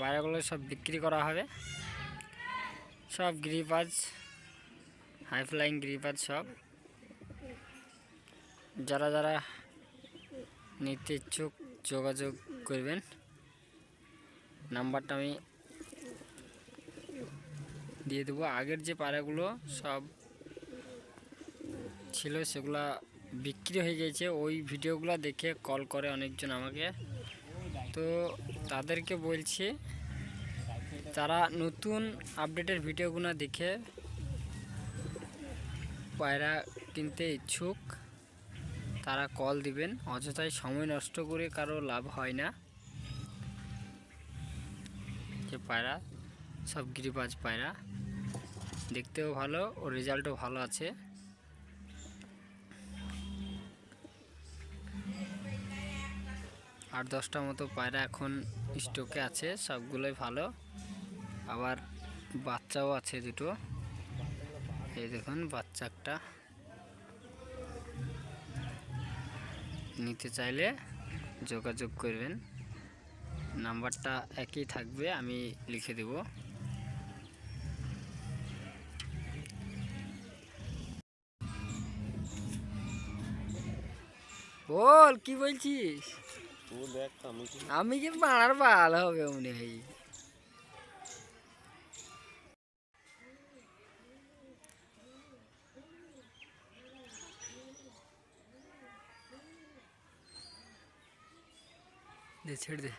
পায়রাগুলো সব বিক্রি করা হবে। সব গ্রিপাজ হাই ফ্লাইং গ্রিপাজ সব। যারা যারা নিতে ইচ্ছুক যোগাযোগ করবেন। নাম্বারটা আমি দিয়ে দেবো। আগের যে পায়রাগুলো সব ছিল সেগুলা বিক্রি হয়ে গেছে। ওই ভিডিওগুলো দেখে কল করে অনেকজন আমাকে। তো তাদেরকে বলছি, তারা নতুন আপডেটের ভিডিওগুলো দেখে পায়রা কিনতে ইচ্ছুক, তারা কল দিবেন। অযথায় সময় নষ্ট করে কারও লাভ হয় না। যে পায়রা, সব গিরিবাজ পায়রা। দেখতেও ভালো, ও রেজাল্টও ভালো আছে। আট দশটা মতো পায়রা এখন স্টকে আছে, সবগুলোই ভালো। আবার বাচ্চাও আছে দুটো। এই দেখুন, বাচ্চা একটা। নিতে চাইলে যোগাযোগ করবেন। নাম্বারটা একই থাকবে, আমি লিখে দেব। বল, কি বলছিস? আমি কি আমি কি বাড়ার ভালো হবে মনে হয়। দে ছেড়ে দে।